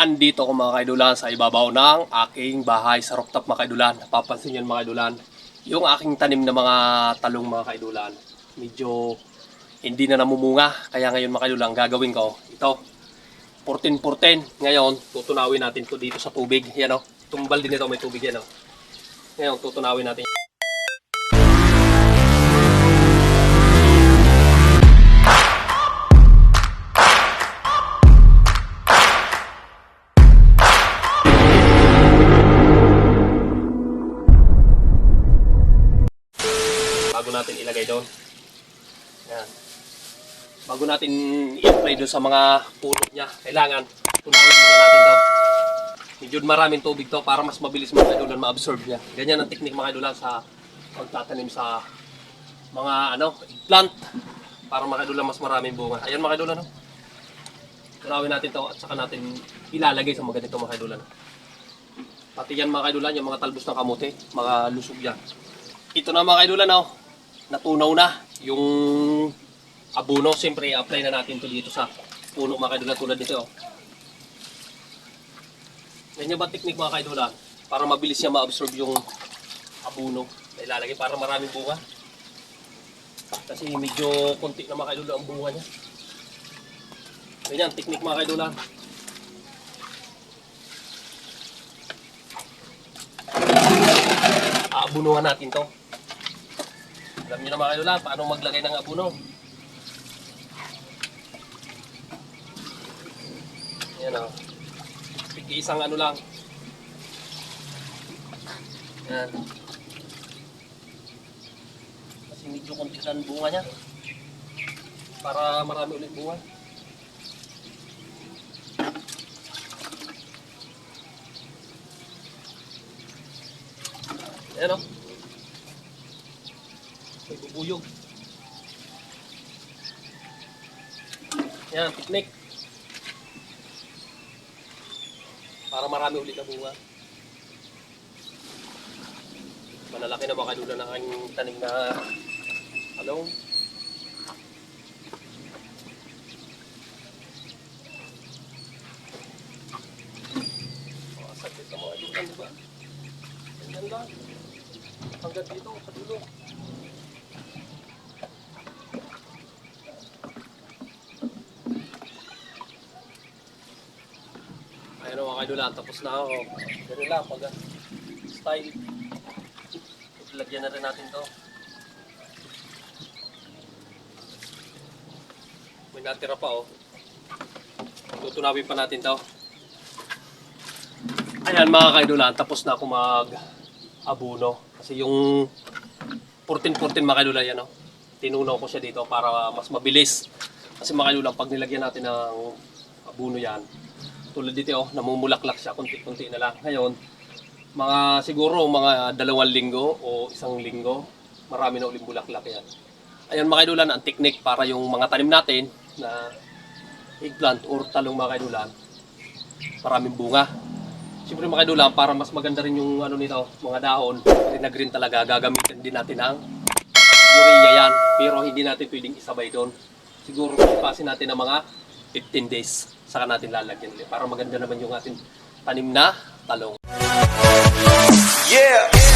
Andito ako mga kaidulan sa ibabaw ng aking bahay sa rooftop mga kaidulan. Napapansin nyo mga kaidulan. Yung aking tanim na mga talong mga kaidulan. Medyo hindi na namumunga. Kaya ngayon mga kaidulan gagawin ko. Ito. 14-14. Ngayon tutunawin natin to dito sa tubig. Yan o. Tumbal din ito may tubig yan o. Ngayon tutunawin natin. Bago natin ilagay doon. Yan. Bago natin i-apply doon sa mga puno niya, kailangan tunawin muna natin daw. Medyo maraming tubig to para mas mabilis mga idolan ma-absorb niya. Ganyan ang technique mga idolan sa pagtatanim sa mga ano, eggplant para mga idolan mas maraming bunga. Ayan mga idolan. No? Tunawin natin to at saka natin ilalagay sa mga ganito mga idolan. Pati yan mga kaidulan, yung mga talbos ng kamote, mga lusog yan. Ito na mga kaidulan, oh. Natunaw na yung abono. Siyempre, i-apply na natin to dito sa puno mga kaidulan tulad nito. Oh. Ganyan ba technique mga kaidulan? Para mabilis niya ma-absorb yung abono na ilalagay para maraming bunga. Kasi medyo konti na mga kaidulan ang bunga niya. Ganyan, technique mga kaidulan. aabunuhan natin to. Alam niyo na mga kailula, paano maglagay ng abuno. Yan o. Pigi isang ano lang. Yan. Kasi medyo konti lang ang bunga niya. Para marami ulit bunga. Ayan o. May bubuyog. Yan, picnic. Para marami ulit na bunga. Malalaki na baka dulo ng aking tanim na talong. Oh, saglit na mga dulo, di ba? Lang. Hanggang dito, sa dulo. Ayun mga kaidulan, tapos na ako. Ganun lang, pag ah, style. Lagyan na rin natin to. May natira pa oh. Tutunawin pa natin to. Ayan mga kaidulan, tapos na ako mag abuno. Kasi yung 14-14 mga kaidulan yan, oh. tinunaw ko siya dito para mas mabilis. Kasi mga kaidulan, pag nilagyan natin ng abuno yan, tulad dito, oh, namumulaklak siya, konti-konti na lang. Ngayon, mga siguro mga dalawang linggo o isang linggo, marami na ulit bulaklak yan. Ayan mga kaidulan, ang technique para yung mga tanim natin na eggplant or talong mga kaidulan, maraming bunga. Siyempre mga kaidulan, para mas maganda rin yung ano nito, mga dahon, green na green talaga, gagamitin din natin ang urea yan. Pero hindi natin pwedeng isabay doon. Siguro pasin natin ng mga 15 days, saka natin lalagyan ulit. Para maganda naman yung ating tanim na talong. Yeah.